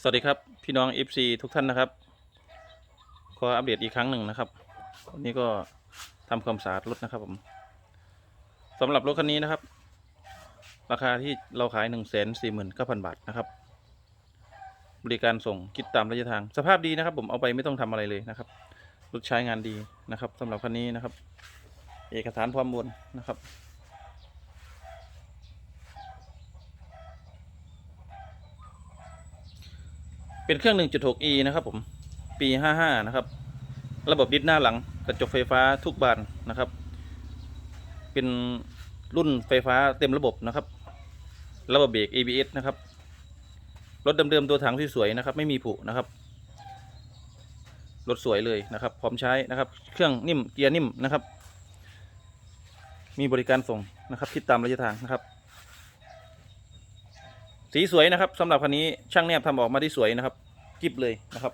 สวัสดีครับพี่น้อง FC ทุกท่านนะครับ ขออัปเดตอีกครั้งหนึ่งนะครับวันนี้ก็ทำความสะอาดรถนะครับผมสำหรับรถคันนี้นะครับ ราคาที่เราขาย1นึ่งแสนสี่หมื่นเก้าพันบาทนะครับ บริการส่งคิดตามระยะทาง สภาพดีนะครับ ผมเอาไปไม่ต้องทำอะไรเลยนะครับรถใช้งานดีนะครับสำหรับคันนี้นะครับ เอกสารพร้อมบนนะครับ เป็นเครื่อง 1.6e นะครับผม ปี 55 นะครับ ระบบดิสหน้าหลังกระจกไฟฟ้าทุกบานนะครับ เป็นรุ่นไฟฟ้าเต็มระบบนะครับ ระบบเบรก ABS นะครับ รถเดิมๆตัวถังสวยๆนะครับ ไม่มีผุนะครับ รถสวยเลยนะครับ พร้อมใช้นะครับ เครื่องนิ่มเกียร์นิ่มนะครับ มีบริการส่งนะครับ คิดตามระยะทางนะครับ สีสวยนะครับสำหรับคันนี้ช่างแนบทำออกมาได้สวยนะครับ กิบเลยนะครับ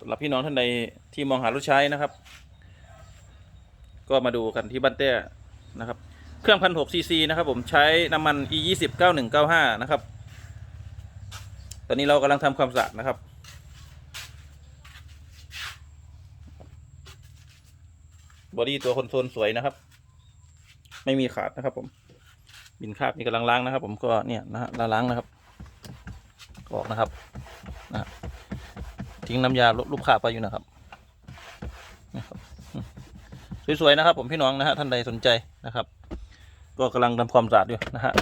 สำหรับพี่น้องท่านใดที่มองหารถใช้นะครับ ก็มาดูกันที่บ้านแต้นะครับ เครื่องพันหกซีซีนะครับ ผมใช้น้ำมัน e ยี่สิบเก้าหนึ่งเก้าห้านะครับ ตอนนี้เรากำลังทำความสะอาดนะครับบอดี้ตัวคอนโซลสวยนะครับ ไม่มีขาดนะครับผม บินคาบนี่กำลังล้างนะครับ ผมก็เนี่ยนะฮะล้างนะครับออกนะครับนะทิ้งน้ำยาลบลูกคาบไปอยู่นะครับนะครับสวยๆนะครับ ผมพี่น้องนะฮะท่านใดสนใจนะครับ ก็กำลังทำความสะอาดอยู่นะฮะ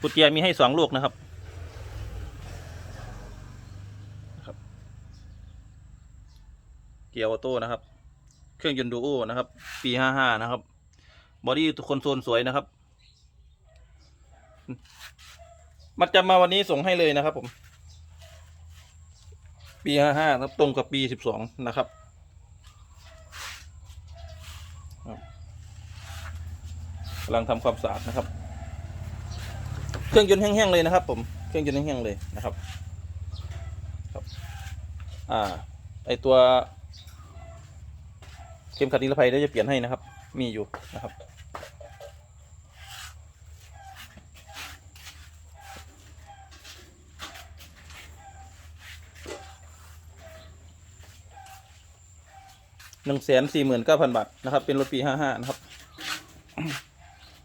กุญแจมีให้สองลูกนะครับนะครับเกียร์ออโต้นะครับ เครื่องยนต์ดูโอนะครับ ปีห้าห้านะครับ บอดี้ทุกคนโซนสวยนะครับ มัดจำมาวันนี้ส่งให้เลยนะครับ ผม ปีห้าห้าครับตรงกับปีสิบสองนะครับกำลังทำความสะอาดนะครับ เครื่องยนต์แห้งๆเลยนะครับ ผม เครื่องยนต์แห้งๆเลยนะครับ ครับ อ่า ไอตัวเข็มขัดนิรภัยเดี๋ยวจะเปลี่ยนให้นะครับ มีอยู่นะครับ หนึ่งแสนสี่หมื่นเก้าพันบาทนะครับ เป็นรถปีห้าห้านะครับ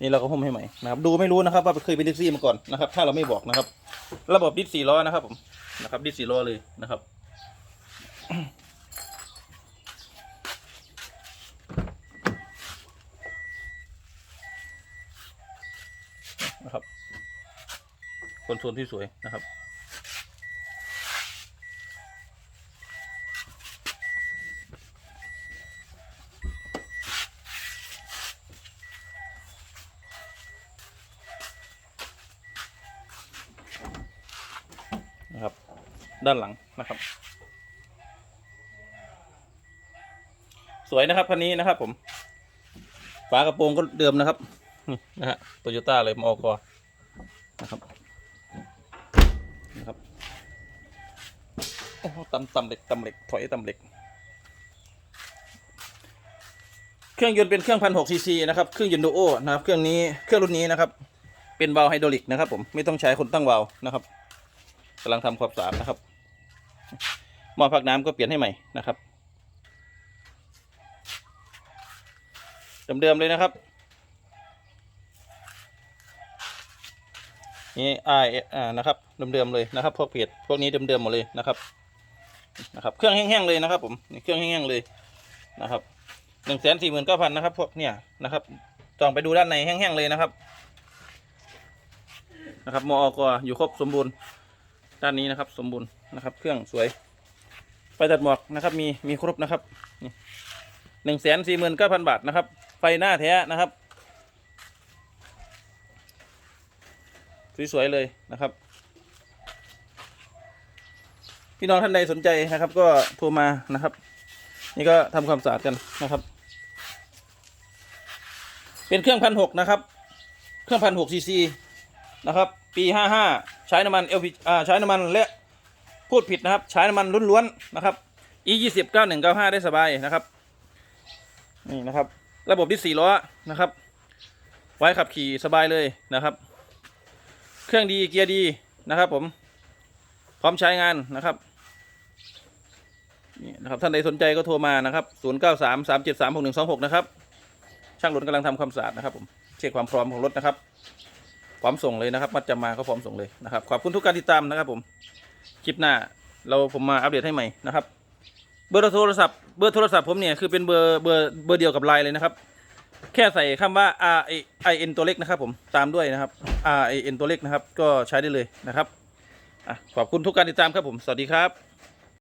นี่เราก็หุ้มให้ใหม่นะครับ ดูไม่รู้นะครับ ว่าเคยเป็นดิสซี่มาก่อนนะครับ ถ้าเราไม่บอกนะครับ ระบบดิสสี่ล้อนะครับผมนะครับ ดิสสี่ล้อเลยนะครับนะครับคอนโซลที่สวยนะครับ ด้านหลังนะครับ สวยนะครับคันนี้นะครับ ผม ฝากระโปรงก็เดิมนะครับนี่นะฮะโตโยต้าเลยมอกอนะครับนะครับโอ้ตำตำเหล็กตำเหล็กถอยตำเหล็ก เครื่องยนต์เป็นเครื่องพันหกซีซีนะครับ เครื่องยนต์ดูโอนะครับ เครื่องนี้เครื่องรุ่นนี้นะครับ เป็นวาล์วไฮดรอลิกนะครับ ผมไม่ต้องใช้คนตั้งวาล์วนะครับกำลังทำความสะอาดนะครับ หม้อพักน้ำก็เปลี่ยนให้ใหม่นะครับเดิมๆเลยนะครับนี่อ่าอ่านะครับเดิมๆเลยนะครับ พวกเพจพวกนี้เดิมๆหมดเลยนะครับนะครับ เครื่องแห้งๆเลยนะครับ ผมนี่เครื่องแห้งๆเลยนะครับหนึ่งแสนสี่หมื่นเก้าพันนะครับพวกเนี่ยนะครับจองไปดูด้านในแห้งๆเลยนะครับนะครับมอกอยู่ครบสมบูรณ์ด้านนี้นะครับ สมบูรณ์นะครับ เครื่องสวย ไฟตัดหมอกนะครับมีมีครบนะครับหนึ่งแสนสี่หมื่นเก้าพันบาทนะครับไฟหน้าแท้นะครับ สวยๆเลยนะครับ พี่น้องท่านใดสนใจนะครับ ก็โทรมานะครับ นี่ก็ทำความสะอาดกันนะครับ เป็นเครื่องพันหกนะครับ เครื่องพันหกซีซีนะครับ ปีห้าห้าใช้น้ำมันเอลพีใช้น้ำมันและ พูดผิดนะครับใช้น้ำมันล้วนๆนะครับ e ยี่สิบเก้าหนึ่งเก้าห้าได้สบายนะครับนี่นะครับ ระบบที่สี่ล้อนะครับ ไว้ขับขี่สบายเลยนะครับ เครื่องดีเกียร์ดีนะครับ ผม พร้อมใช้งานนะครับนี่นะครับท่านใดสนใจก็โทรมานะครับ0 9 3 3 7 3 6 1 2 6นะครับช่างหลนกำลังทำความสะอาดนะครับผมเช็คความพร้อมของรถนะครับพร้อมส่งเลยนะครับ มัดจำมาก็พร้อมส่งเลยนะครับ ขอบคุณทุกการติดตามนะครับผม คลิปหน้า เราผมมาอัปเดตให้ใหม่นะครับ เบอร์โทรศัพท์เบอร์โทรศัพท์ผมเนี่ยคือเป็นเบอร์เบอร์เบอร์เดียวกับไลน์เลยนะครับ แค่ใส่คำว่า R I N ตัวเล็กนะครับ ผมตามด้วยนะครับ R I N ตัวเล็กนะครับ ก็ใช้ได้เลยนะครับอขอบคุณทุกการติดตามครับผม สวัสดีครับ